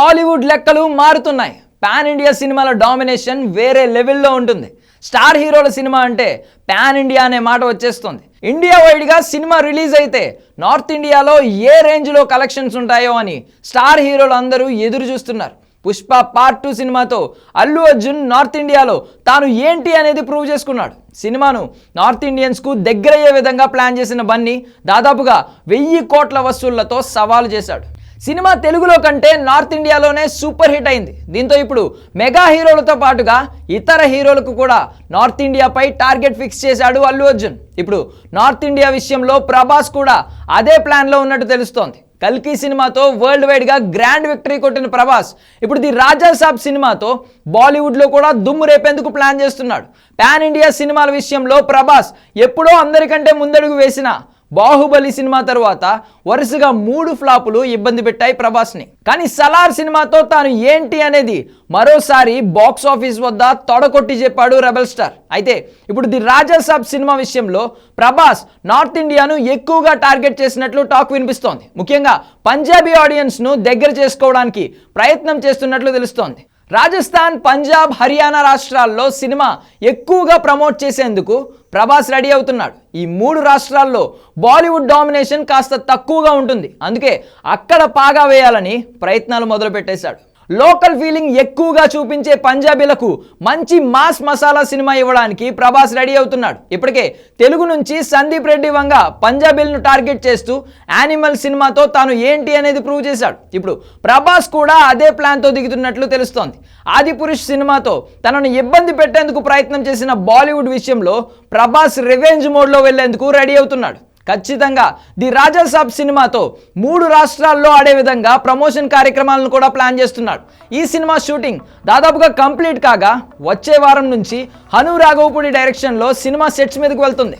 టాలీవుడ్ లెక్కలు మారుతున్నాయి. Pan India సినిమాల డామినేషన్ వేరే లెవెల్లో ఉంటుంది. స్టార్ హీరోల సినిమా అంటే పాన్ ఇండియా అనే మాట వచ్చేస్తుంది. ఇండియా వైడ్గా సినిమా రిలీజ్ అయితే నార్త్ ఇండియాలో ఏ రేంజ్లో కలెక్షన్స్ ఉంటాయో అని స్టార్ హీరోలు అందరూ ఎదురు చూస్తున్నారు. పుష్ప పార్ట్ టూ సినిమాతో అల్లు అర్జున్ నార్త్ ఇండియాలో తాను ఏంటి అనేది ప్రూవ్ చేసుకున్నాడు. సినిమాను నార్త్ ఇండియన్స్కు దగ్గరయ్యే విధంగా ప్లాన్ చేసిన బన్నీ దాదాపుగా వెయ్యి కోట్ల వసూళ్ళతో సవాలు చేశాడు. సినిమా తెలుగులో కంటే నార్త్ ఇండియాలోనే సూపర్ హిట్ అయింది. దీంతో ఇప్పుడు మెగా హీరోలతో పాటుగా ఇతర హీరోలకు కూడా నార్త్ ఇండియాపై టార్గెట్ ఫిక్స్ చేశాడు అల్లు అర్జున్. ఇప్పుడు నార్త్ ఇండియా విషయంలో ప్రభాస్ కూడా అదే ప్లాన్లో ఉన్నట్టు తెలుస్తోంది. కల్కి సినిమాతో వరల్డ్ వైడ్గా గ్రాండ్ విక్టరీ కొట్టిన ప్రభాస్ ఇప్పుడు ది రాజా సాబ్ సినిమాతో బాలీవుడ్లో కూడా దుమ్ము రేపేందుకు ప్లాన్ చేస్తున్నాడు. పాన్ ఇండియా సినిమాల విషయంలో ప్రభాస్ ఎప్పుడో అందరికంటే ముందడుగు వేసిన బాహుబలి సినిమా తర్వాత వరుసగా మూడు ఫ్లాపులు ఇబ్బంది పెట్టాయి ప్రభాస్ని. కానీ సలార్ సినిమాతో తాను ఏంటి అనేది మరోసారి బాక్స్ ఆఫీస్ వద్ద తొడకొట్టి చెప్పాడు రెబల్ స్టార్. అయితే ఇప్పుడు ది రాజా సాబ్ సినిమా విషయంలో ప్రభాస్ నార్త్ ఇండియాను ఎక్కువగా టార్గెట్ చేసినట్లు టాక్ వినిపిస్తోంది. ముఖ్యంగా పంజాబీ ఆడియన్స్ను దగ్గర చేసుకోవడానికి ప్రయత్నం చేస్తున్నట్లు తెలుస్తోంది. రాజస్థాన్ పంజాబ్ హర్యానా రాష్ట్రాల్లో సినిమా ఎక్కువగా ప్రమోట్ చేసేందుకు ప్రభాస్ రెడీ అవుతున్నాడు. ఈ మూడు రాష్ట్రాల్లో బాలీవుడ్ డామినేషన్ కాస్త తక్కువగా ఉంటుంది. అందుకే అక్కడ పాగా వేయాలని ప్రయత్నాలు మొదలుపెట్టేశాడు. లోకల్ ఫీలింగ్ ఎక్కువగా చూపించే పంజాబీలకు మంచి మాస్ మసాలా సినిమా ఇవ్వడానికి ప్రభాస్ రెడీ అవుతున్నాడు. ఇప్పటికే తెలుగు నుంచి సందీప్ రెడ్డి వంగ పంజాబీలను టార్గెట్ చేస్తూ యానిమల్ సినిమాతో తాను ఏంటి అనేది ప్రూవ్ చేశాడు. ఇప్పుడు ప్రభాస్ కూడా అదే ప్లాన్తో దిగుతున్నట్లు తెలుస్తోంది. ఆదిపురుష్ సినిమాతో తనను ఇబ్బంది పెట్టేందుకు ప్రయత్నం చేసిన బాలీవుడ్ విషయంలో ప్రభాస్ రివెంజ్ మోడ్లో వెళ్ళేందుకు రెడీ అవుతున్నాడు. ఖచ్చితంగా ది రాజా సాబ్ సినిమాతో మూడు రాష్ట్రాల్లో ఆడే విధంగా ప్రమోషన్ కార్యక్రమాలను కూడా ప్లాన్ చేస్తున్నాడు. ఈ సినిమా షూటింగ్ దాదాపుగా కంప్లీట్ కాగా వచ్చే వారం నుంచి హను రాఘవపూడి డైరెక్షన్లో సినిమా సెట్స్ మీదకు వెళ్తుంది.